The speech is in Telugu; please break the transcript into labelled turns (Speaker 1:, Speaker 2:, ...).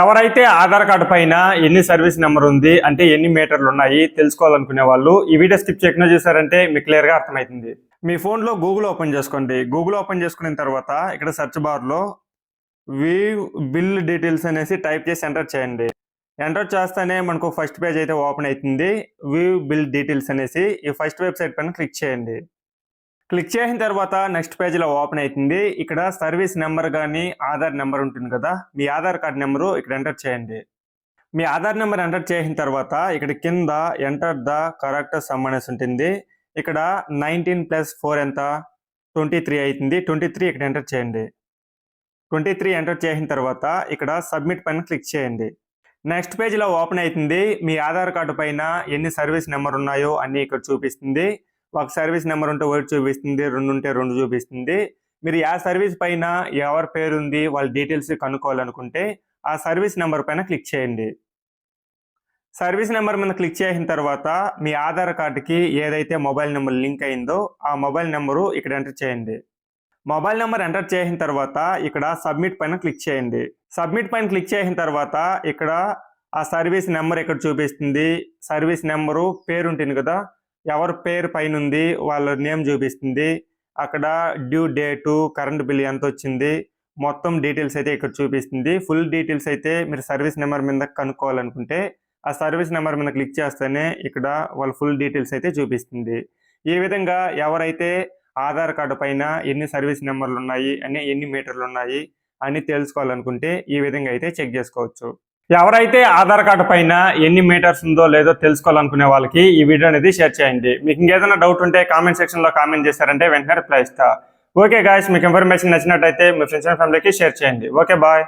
Speaker 1: ఎవరైతే ఆధార్ కార్డు పైన ఎన్ని సర్వీస్ నెంబర్ ఉంది అంటే ఎన్ని మీటర్లు ఉన్నాయి తెలుసుకోవాలనుకునే వాళ్ళు ఈ వీడియో స్కిప్ చేయకుండా చూసారంటే మీకు క్లియర్గా అర్థమవుతుంది. మీ ఫోన్లో గూగుల్ ఓపెన్ చేసుకోండి. గూగుల్ ఓపెన్ చేసుకున్న తర్వాత ఇక్కడ సెర్చ్ బార్లో వ్యూ బిల్ డీటెయిల్స్ అనేసి టైప్ చేసి ఎంటర్ చేయండి. ఎంటర్ చేస్తేనే మనకు ఫస్ట్ పేజ్ అయితే ఓపెన్ అవుతుంది. వ్యూ బిల్ డీటెయిల్స్ అనేసి ఈ ఫస్ట్ వెబ్సైట్ పైన క్లిక్ చేయండి. క్లిక్ చేసిన తర్వాత నెక్స్ట్ పేజ్లో ఓపెన్ అవుతుంది. ఇక్కడ సర్వీస్ నెంబర్ కానీ ఆధార్ నెంబర్ ఉంటుంది కదా? మీ ఆధార్ కార్డ్ నెంబరు ఇక్కడ ఎంటర్ చేయండి. మీ ఆధార్ నెంబర్ ఎంటర్ చేసిన తర్వాత ఇక్కడ కింద ఎంటర్ ద కరెక్ట్ సమ్ అనేసి ఉంటుంది. ఇక్కడ నైన్టీన్ ప్లస్ ఫోర్ ఎంత? ట్వంటీ త్రీ అవుతుంది. ట్వంటీ త్రీ ఇక్కడ ఎంటర్ చేయండి. ట్వంటీ త్రీ ఎంటర్ చేసిన తర్వాత ఇక్కడ సబ్మిట్ పైన క్లిక్ చేయండి. నెక్స్ట్ పేజ్లో ఓపెన్ అవుతుంది. మీ ఆధార్ కార్డు పైన ఎన్ని సర్వీస్ నెంబర్ ఉన్నాయో అన్నీ ఇక్కడ చూపిస్తుంది. ఒక సర్వీస్ నెంబర్ ఉంటే ఒకటి చూపిస్తుంది రెండు ఉంటే రెండు చూపిస్తుంది. మీరు ఆ సర్వీస్ పైన ఎవరి పేరు ఉంది వాళ్ళ డీటెయిల్స్ కనుక్కోవాలనుకుంటే ఆ సర్వీస్ నెంబర్ పైన క్లిక్ చేయండి. సర్వీస్ నెంబర్ మీద క్లిక్ చేసిన తర్వాత మీ ఆధార్ కార్డుకి ఏదైతే మొబైల్ నెంబర్ లింక్ అయిందో ఆ మొబైల్ నెంబరు ఇక్కడ ఎంటర్ చేయండి. మొబైల్ నెంబర్ ఎంటర్ చేసిన తర్వాత ఇక్కడ సబ్మిట్ పైన క్లిక్ చేయండి. సబ్మిట్ పైన క్లిక్ చేసిన తర్వాత ఇక్కడ ఆ సర్వీస్ నెంబర్ ఇక్కడ చూపిస్తుంది. సర్వీస్ నెంబరు పేరు ఉంటుంది కదా ఎవరి పేరు పైన ఉంది వాళ్ళ నేమ్ చూపిస్తుంది. అక్కడ డ్యూ డేటు కరెంట్ బిల్ ఎంత వచ్చింది మొత్తం డీటెయిల్స్ అయితే ఇక్కడ చూపిస్తుంది. ఫుల్ డీటెయిల్స్ అయితే మీరు సర్వీస్ నెంబర్ మీద కనుక్కోవాలనుకుంటే ఆ సర్వీస్ నెంబర్ మీద క్లిక్ చేస్తేనే ఇక్కడ వాళ్ళ ఫుల్ డీటెయిల్స్ అయితే చూపిస్తుంది. ఈ విధంగా ఎవరైతే ఆధార్ కార్డు పైన ఎన్ని సర్వీస్ నెంబర్లు ఉన్నాయి అని ఎన్ని మీటర్లు ఉన్నాయి అని తెలుసుకోవాలనుకుంటే ఈ విధంగా అయితే చెక్ చేసుకోవచ్చు. ఎవరైతే ఆధార్ కార్డు పైన ఎన్ని మీటర్స్ ఉందో లేదో తెలుసుకోవాలనుకునే వాళ్ళకి ఈ వీడియో అనేది షేర్ చేయండి. మీకు ఇంకేదైనా డౌట్ ఉంటే కామెంట్ సెక్షన్లో కామెంట్ చేశారంటే వెంటనే రిప్లై ఇస్తా. ఓకే గాయస్ మీకు ఇన్ఫర్మేషన్ నచ్చినట్టయితే మీ ఫ్రెండ్స్ అండ్ ఫ్యామిలీకి షేర్ చేయండి. Okay bye